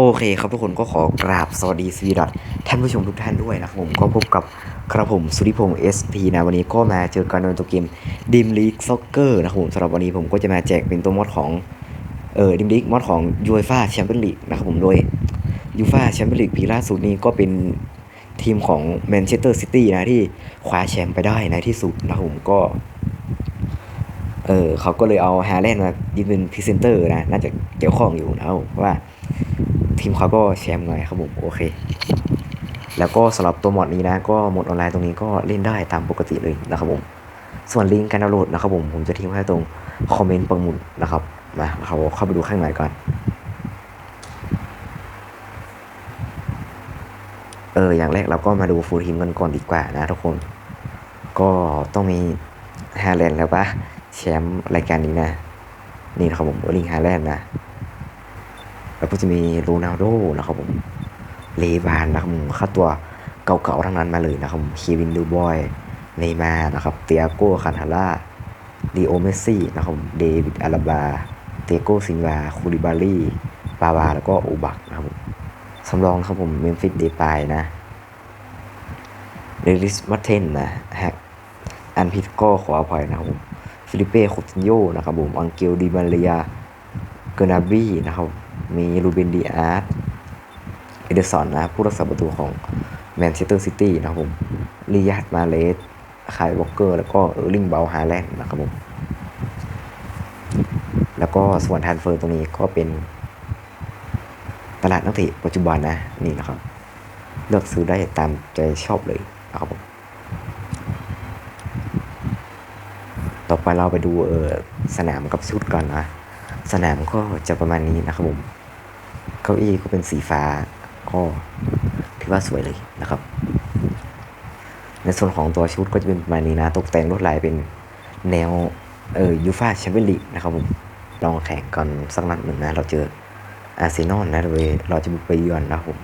โอเคครับทุกคนก็ขอกราบสวัสดีสวีดัตท่านผู้ชมทุกท่านด้วยนะครับผมก็พบกับกระผมสุริพงศ์เอสทีนะวันนี้ก็มาเจอกันในตัวเกมดิมลีกซ็อกเกอร์นะครับผมสำหรับวันนี้ผมก็จะมาแจกเป็นตัวมอดของเออดิมลีกมอดของยูฟ่าแชมเปี้ยนลีกนะครับผมโดยยูฟ่าแชมเปี้ยนลีกปีล่าสุดนี้ก็เป็นทีมของแมนเชสเตอร์ซิตี้นะที่คว้าแชมป์ไปได้ในที่สุดนะครับผมก็เออเขาก็เลยเอาฮาแลนด์มายืนเป็นพรีเซนเตอร์นะน่าจะเกี่ยวข้องอยู่นะครับผมเพราะว่า ทีมเขาก็แชมป์ไงครับผมโอเค แล้วก็สำหรับตัวมอดนี้นะ ก็โหมดออนไลน์ตรงนี้ก็เล่นได้ตามปกติเลยนะครับผมส่วนลิงก์การดาวน์โหลดนะครับผมผมจะทิ้งไว้ตรงคอมเมนต์ประมุนนะครับมาเราเข้าไปดูข้างในก่อนเอออย่างแรกเราก็มาดูฟูลทีมกันก่อนดีกว่านะทุกคน ก็ต้องมีฮาแลนด์แล้วปะแชมป์รายการนี้นะ นี่นะครับผมลิงฮาแลนด์นะ แล้วก็จะมีโรนัลโดนะครับผมเลวานนะครับผมค่าตัวเก่าๆทั้งนั้นมาเลยนะครับผมเควินดูบอยเนย์มาร์นะครับเตียโก้คาทาร่าดีโอเมสซี่นะครับเดวิดอาราบาเตียโก้ซินวาคูริบารีบาวาแล้วก็โอบักนะครับผมสำรองครับผมเมมฟิสเดปายนะเดลิสมาเทนนะฮกอันพิทก็ขออภัยนะครับผมฟิลิเป้คุตินโยนะครับผมอังเกลดิมาเรียเกอร์นาบี้นะครับ มีรูเบนดีอาร์ตเอเดอร์สันนะผู้รักษาประตูของแมนเชสเตอร์ซิตี้นะครับผมลียาดมาเลสคายวอลเกอร์ แล้วก็เออร์ลิงเบลฮาแลนด์นะครับผม แล้วก็ส่วนทรานเฟอร์ตรงนี้ก็เป็น ตลาดนักเตะปัจจุบันนะนี่นะครับ เลือกซื้อได้ตามใจชอบเลยนะครับผมต่อไปเราไปดูเออสนามกับชุดกันนะ สนามก็จะประมาณนี้นะครับผม ก้าอี้ก็เป็นสีฟ้า ก็ถือว่าสวยเลยนะครับ ในส่วนของตัวชุดก็จะเป็นประมาณนี้นะ ตกแต่งลวดลายเป็นแนวเออยูฟาแชมเปี้ยนลีกนะครับผมลองแข่งกันสักนัดหนึ่งนะ เราเจออาร์เซนอลนะโดยเราจะบุกไปเยือนนะครับผม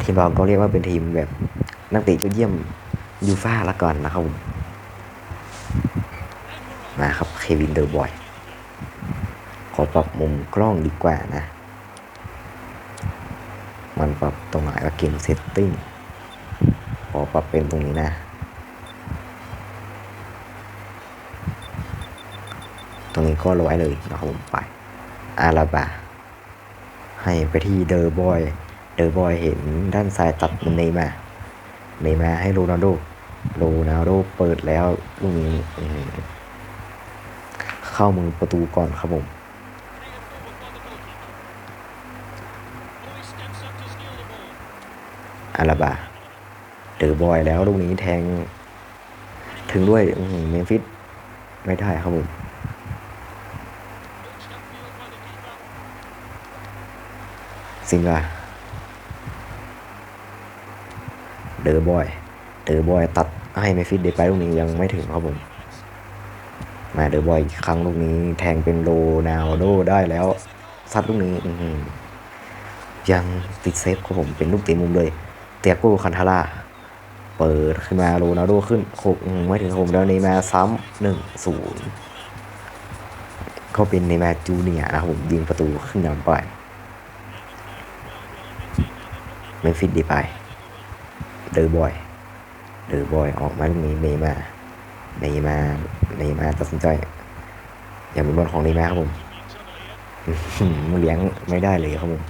ทีมเราก็เรียกว่าเป็นทีมแบบนักเตะยอดเยี่ยมยูฟาละก่อนนะครับผมมาครับเควินเดอร์บอย ขอปรับมุมกล้องดีกว่านะ มันปรับตรงไหนว่าเกมเซตติ้งขอปรับเป็นตรงนี้นะ ตรงนี้ก็ร้อยเลยนะครับผมไปอาราบาให้ไปที่เดอร์บอย เดอร์บอยเห็นด้านซ้ายตัดมันเนมาเนมาให้โรนัลโดโรนัลโดเปิดแล้วลูกนี้เข้ามือประตูก่อนครับผม อาราบาเดอบอยแล้วลูกนี้แทง ถึงด้วยเมมฟิสไม่ได้ครับผมสิงห์เดอบอย เดอบอยตัดให้เมฟิสเดไปลูกนี้ยังไม่ถึงครับผม มาเดอบอยอีกครั้งลูกนี้แทงเป็นโรนาลโดได้แล้วซัดลูกนี้ยังติดเซฟครับผมเป็นลูกเตะมุมเลย เตียโก้คันทาร่าเปิดขึ้นมาโรนัลโดขึ้นหกไม่ถึงผมแล้วนย์มาซ้ำหนึ่งศูนย์ก็เป็นเนย์มาจูเนียนะครับผมยิงประตูขึ้นนำไปเมฟิสดีไปเดอร์บอยเดอร์บอยออกมาลูกนี้เนมาเนมาเนมาตัดสินใจ อย่าเป็นบอลของเนมาครับผมอื้อหือเลี้ยงไม่ได้เลยครับผม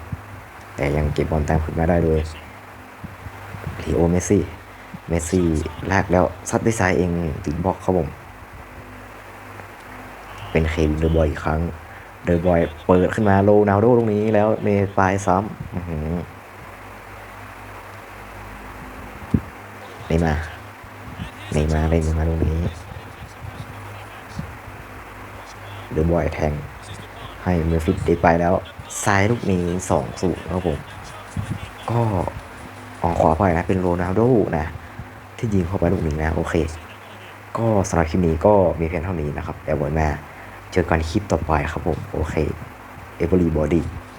แต่ยังเก็บบอลตามขึ้นมาได้ด้วย ลีโอเมสซี่ เมสซี่ลากแล้วซัดด้วยซ้ายเองถึงบล็อกครับผม เป็นเควินเดอร์บอยอีกครั้ง เดอร์บอยเปิดขึ้นมาโรนัลโดตรงนี้แล้วเมย์ปายซ้ำนย์มาเนมาเล่นมาตรงนี้ เดอร์บอยแทง ให้เมอร์ฟิตได้ไปแล้วซ้ายลูกนี้สองสูงครับผม ก็ ออกขวาไปนะ เป็นโรนัลโดนะ ที่ยิงเข้าไปลูกนี้นะ โอเค ก็สำหรับคลิปนี้ก็มีเพียงเท่านี้นะครับเดี๋ยวไว้มาเจอกันคลิปต่อไปครับผม โอเคเอเวอร์ลีบอดี้